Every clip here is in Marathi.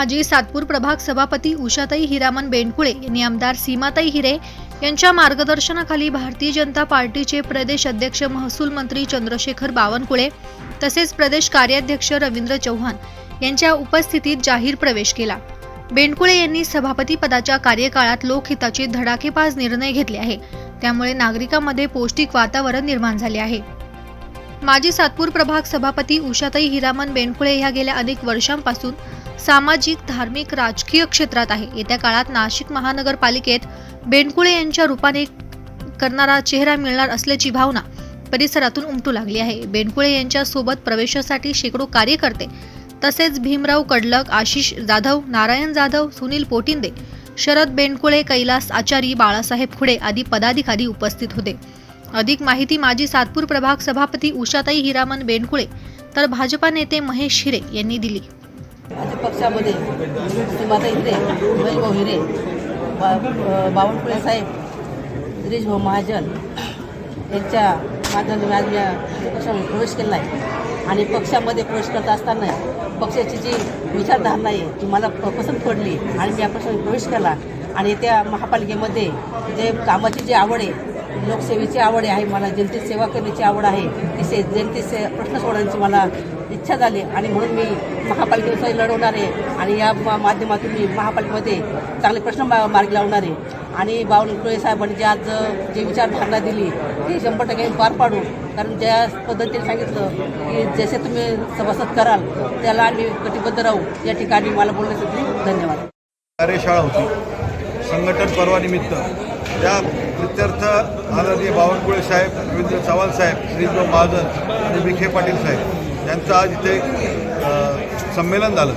माजी सातपूर प्रभाग सभापती उषाताई हिरामन बेंडकुळे यांनी आमदार सीमाताई हिरे यांच्या मार्गदर्शनाखाली भारतीय जनता पार्टीचे प्रदेश अध्यक्ष महसूल मंत्री चंद्रशेखर बावनकुळे तसेच प्रदेश कार्याध्यक्ष रवींद्र चव्हाण यांच्या उपस्थितीत जाहीर प्रवेश केला. बेंडकुळे यांनी सभापती पदाच्या कार्यकाळात लोकहिताचे धडाकेबाज निर्णय घेतले आहे. त्यामुळे नागरिकांमध्ये पौष्टिक वातावरण निर्माण झाले आहे. माजी सातपूर प्रभाग सभापती उषाताई हिरामन बेंडकुळे ह्या गेल्या अनेक वर्षांपासून सामाजिक धार्मिक राजकीय क्षेत्रात आहे. येत्या काळात नाशिक महानगरपालिकेत बेंडकुळे यांच्या रूपाने करणारा चेहरा मिळणार असल्याची भावना परिसरातून उमटू लागली आहे. बेंडकुळे यांच्या सोबत प्रवेशासाठी शेकडो कार्यकर्ते तसेच भीमराव कडलक आशिष जाधव नारायण जाधव सुनील पोटिंदे शरद बेंडकुळे कैलास आचारी बाळासाहेब खुडे आदी पदाधिकारी उपस्थित होते. अधिक माहिती माजी सातपूर प्रभाग सभापती उषाताई हिरामन बेंडकुळे तर भाजपा नेते महेश हिरे यांनी दिली. माझ्या पक्षामध्ये सीमाता हिरे महेश भाऊ हिरे बा बावनकुळे साहेब गिरीश भाऊ महाजन यांच्या माध्यमातून आज या पक्षामध्ये प्रवेश केला आहे. आणि पक्षामध्ये प्रवेश करत असताना पक्षाची जी विचारधारणा आहे ती मला प पसंत पडली आणि मी या पक्षामध्ये प्रवेश केला. आणि त्या महापालिकेमध्ये जे कामाची जी आवड आहे लोकसेवेची आवड आहे मला जनतेची सेवा करण्याची आवड आहे. तिथे जनतेचे प्रश्न सोडवण्याची मला इच्छा झाली आणि म्हणून मी महापालिकेसाठी लढवणार आहे आणि या माध्यमातून मी महापालिकेमध्ये चांगले प्रश्न मा मार्गी लावणार आहे. आणि बावनकुळे साहेबांनी जे आज जे विचारधारणा दिली ती शंभर टक्के पार पाडू. कारण ज्या पद्धतीने सांगितलं की जसे तुम्ही सभासद कराल त्याला आम्ही कटिबद्ध राहू. या ठिकाणी मला बोलण्यासाठी धन्यवाद. कार्यशाळा होती. संघटन पर्वानिमित्त त्या प्रित्यर्थ आदरणीय बावनकुळे साहेब रवींद्र चव्हाण साहेब श्रीभाऊ महाजन आणि विखे पाटील साहेब यांचं आज इथे संमेलन झालं.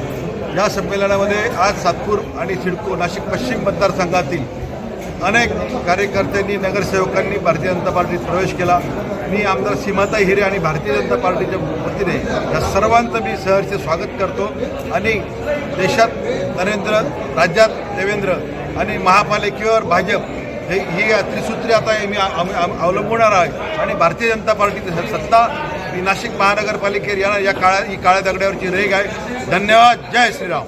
या संमेलनामध्ये आज सातपूर आणि सिडको नाशिक पश्चिम मतदारसंघातील अनेक कार्यकर्त्यांनी नगरसेवकांनी भारतीय जनता पार्टीत प्रवेश केला. मी आमदार सीमाताई हिरे आणि भारतीय जनता पार्टीच्या वतीने या सर्वांचं मी सहर्ष स्वागत करतो. आणि देशात नरेंद्र राज्यात देवेंद्र आणि महापालिकेवर भाजप हे ही त्रिसूत्री आता मी अवलंबणार आहे आणि भारतीय जनता पार्टीची सत्ता ही नाशिक महानगरपालिकेत येणार या काळा ही काळ्या दगड्यावरची रेग आहे. धन्यवाद. जय श्रीराम.